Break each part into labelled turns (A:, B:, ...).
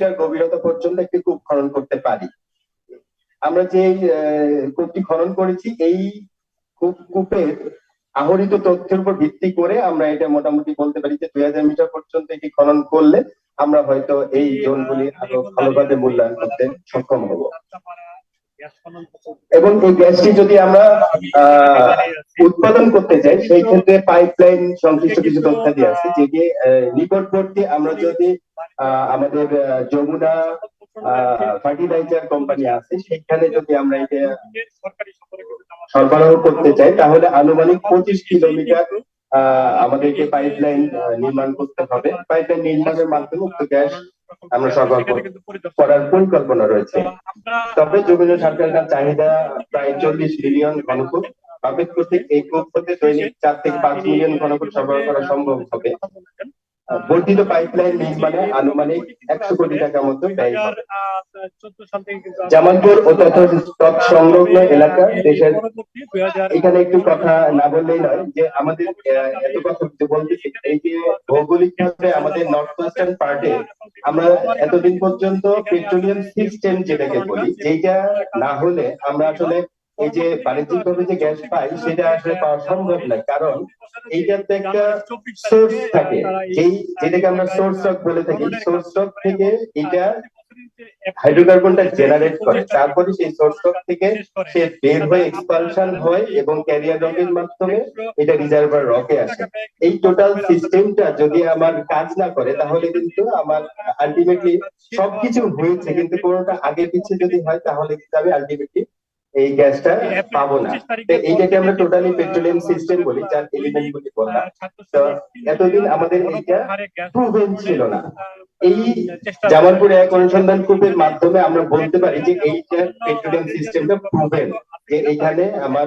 A: Metre গভীরতা পর্যন্ত একটি কূপ খনন করতে পারি। আমরা যে কূপটি খনন করেছি এই কূপ কূপের আহরিত তথ্যের উপর ভিত্তি করে আমরা এটা মোটামুটি বলতে পারি যে দুই হাজার মিটার পর্যন্ত এটি খনন করলে আমরা হয়তো এই জোনগুলি আরও ভালোভাবে মূল্যায়ন করতে সক্ষম হব। এবং এই গ্যাসটি যদি আমরা উৎপাদন করতে চাই সেই ক্ষেত্রে পাইপলাইন সংশ্লিষ্ট কিছু তথ্যাদি আছে যেটি আহ, নিকটবর্তী আমরা যদি আমাদের যমুনা ফার্টিলাইজার কোম্পানি আছে। সেখানে যদি আমরা এটা সরবরাহ করতে চাই, তাহলে আনুমানিক পঁচিশ কিলোমিটার আমাদেরকে পাইপলাইন নির্মাণ করতে হবে। পাইপ লাইন নির্মাণের মাধ্যমে গ্যাস আমরা সরবরাহ করার পরিকল্পনা রয়েছে। তবে যমুনা সরকারের চাহিদা প্রায় চল্লিশ মিলিয়ন ঘনফুট। পাবলিক এই হতে দৈনিক চার থেকে পাঁচ মিলিয়ন ঘনফুট সরবরাহ করা সম্ভব হবে। বর্ধিত পাইপলাইন নির্মাণে আনুমানিক একশো কোটি টাকা মতো ব্যয় জামালপুর ও তথা স্টক সংলগ্ন এলাকা দেশের এখানে একটু কথা না বললেই নয় যে আমাদের এত কথা যে বলতেছি এই যে ভৌগোলিক ভাবে আমাদের নর্থ ওয়েস্টার্ন পার্টে আমরা এতদিন পর্যন্ত পেট্রোলিয়াম সিস্টেম যেটাকে বলি যেটা না হলে আমরা আসলে এই যে বাণিজ্যিক ভাবে যে গ্যাস পাই, সেটা আসলে পাওয়া সম্ভব নয় কারণ এইটাতে একটা সোর্স থাকে। এই যেটাকে আমরা সোর্স স্টক বলে থাকি সোর্স স্টক থেকে এটা হাইড্রোকার্বনটা জেনারেট করে। তারপরে সেই সোর্স স্টক থেকে সে বের হয়ে এক্সপালশন হয় এবং ক্যারিয়ার রকের মাধ্যমে এটা রিজার্ভার রকে আসে। এই টোটাল সিস্টেমটা যদি আমার কাজ না করে, তাহলে কিন্তু আমার আলটিমেটলি সবকিছু হয়েছে। কিন্তু কোনোটা আগে পিছিয়ে যদি হয়, তাহলে কিন্তু আমি আলটিমেটলি এই গ্যাসটা পাবো না। এইটাকে আমরা টোটালি পেট্রোলিয়াম সিস্টেম বলি যার এলিমেন্ট গুলি বললাম তো এতদিন আমাদের এইটা প্রুভেন ছিল না। এই জামালপুর এক অনুসন্ধান কূপের মাধ্যমে আমরা বলতে পারি যে এইটা পেট্রোলিয়াম সিস্টেমটা প্রুভেন যে এইখানে আমার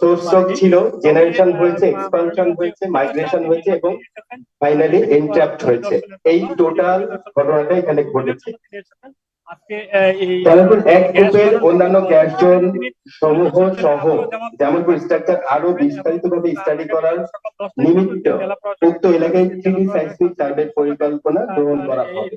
A: সোর্স ছিল জেনারেশন হয়েছে এক্সপানশন হয়েছে মাইগ্রেশন হয়েছে এবং ফাইনালি এন্ট্রাপ্ট হয়েছে। এই টোটাল ঘটনাটা এখানে ঘটেছে। এক গ্রুপের অন্যান্য সমূহ সহ জামালপুর স্ট্রাকচার আরও বিস্তারিত ভাবে স্টাডি করার নিমিত্ত উক্ত এলাকায় থ্রি সাইসমিক সার্ভে পরিকল্পনা গ্রহণ করা হবে।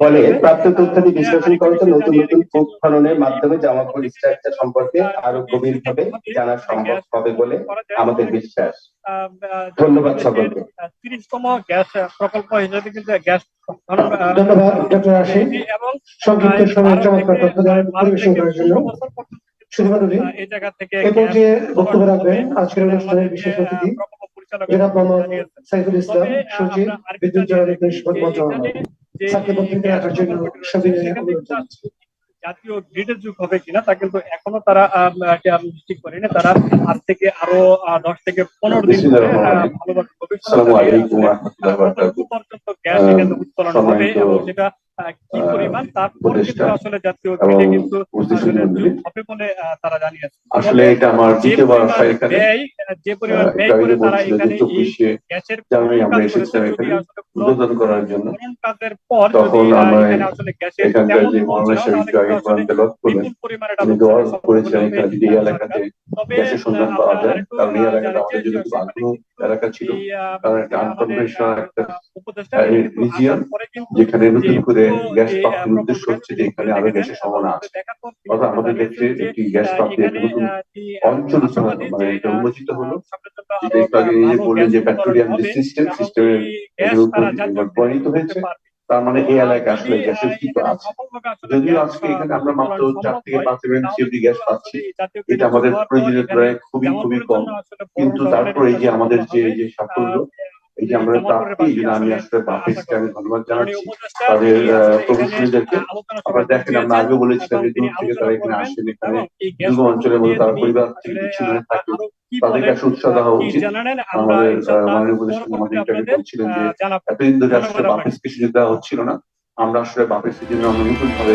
A: ফলে প্রাপ্ত তথ্যাদি বিশ্লেষণ করতে নতুন নতুন কূপ খননের মাধ্যমে জামালপুর স্ট্রাকচার সম্পর্কে আরও গভীরভাবে জানা সম্ভব হবে বলে আমাদের বিশ্বাস। ধন্যবাদ সকলকে।
B: তিরিশতম গ্যাস প্রকল্প হিসেবে কিন্তু গ্যাস
C: ধন্যবাদ ডক্টর আশিক
B: এবং
C: সংক্ষিপ্ত সময়ে চমৎকার তথ্য পরিবেশন করার জন্য।
B: এই জায়গা থেকে
C: এ পর্যায়ে বক্তব্য রাখবেন আজকের অনুষ্ঠানের বিশেষ অতিথি জনাব মোহাম্মদ সাইফুল ইসলাম সচিব বিদ্যুৎ জ্বালানি পরিষদ মন্ত্রণালয়
B: এখানে
C: বক্তৃতা রাখার জন্য সবিনয়ে অনুরোধ জানাচ্ছি।
B: জাতীয় গ্রিডের যুগ হবে কিনা তা কিন্তু এখনও তারা ঠিক করেনি তারা আজ থেকে আরও দশ থেকে পনেরো দিন। ভালোভাবে গবেষণা পর্যন্ত গ্যাস উত্তোলন হবে এবং সেটা কি পরিমাণ? তারপর কিন্তু আসলে জাতীয় কিন্তু আসলে হবে বলে তারা জানিয়েছে।
D: আসলে এটা আমার
B: যে
D: দ্বিতীয়বার
B: পরিমাণ ব্যয় যে পরিমাণ ব্যয় করে তারা এখানে গ্যাসের
D: আমরা এসেছিলাম এখানে। উদ্বোধন করার জন্য।
B: কাজের পর
D: তখন আমরা
B: আসলে গ্যাসের
D: এখানকার যে শরীফ তেলত করলেন দোয়া এখানে যদি এই এলাকাতে গ্যাসের সন্ধান পাওয়া যায় কারণ এই এলাকাটা আমাদের
B: সরকার
D: এলাকা ছিল কারণ একটা
B: আমাদের,
D: আনকনভেনশনাল একটা যেখানে নতুন করে গ্যাস প্রাপ্তির উদ্দেশ্য হচ্ছে যে এখানে
B: আরও
D: গ্যাসের সম্ভাবনা আছে। অর্থাৎ আমাদের
B: যে,
D: একটি গ্যাস
B: আহ,
D: প্রাপ্তির একটা নতুন অঞ্চল মানে এটা উন্মোচিত হলো।
B: সামনের
D: যেটা একটু আগে যে
B: ভালো
D: বললেন যে পেট্রোলিয়াম যে সিস্টেম সিস্টেমের
B: গ্রিডে
D: হয়েছে। তার মানে এই এলাকায় আসলে গ্যাসের অস্তিত্ব আছে? যদিও আজকে এখানে আমরা মাত্র চার থেকে পাঁচ এমএম সিএফডি গ্যাস পাচ্ছি এটা আমাদের
B: প্রয়োজনীয় পর
D: প্রয়োজনের
B: এখানে
D: তুলনায় খুবই খুবই কম। কিন্তু তারপর যে আমাদের যে যে সাফল্য। এই যে আমরা আমি আসলে বাপেসকে আমি ধন্যবাদ জানাচ্ছি। তাদের,
B: আলোচনা
D: আপনারা দেখেন আমরা আগে বলেছিলাম যে দূর থেকে তারা এখানে আসেন এখানে। মধ্যে তারা পরিবার থেকে বিচ্ছিন্ন থাকে তাদেরকে আসলে উৎসাহ দেওয়া উচিত। আমাদের মাননীয় উপদেষ্টা আমাদের ইন্টারভিউ যে এতদিন ধরে আসলে। বাপেসকে সুযোগ দেওয়া হচ্ছিল না। আমরা আসলে বাপেসের জন্য নতুন ভাবে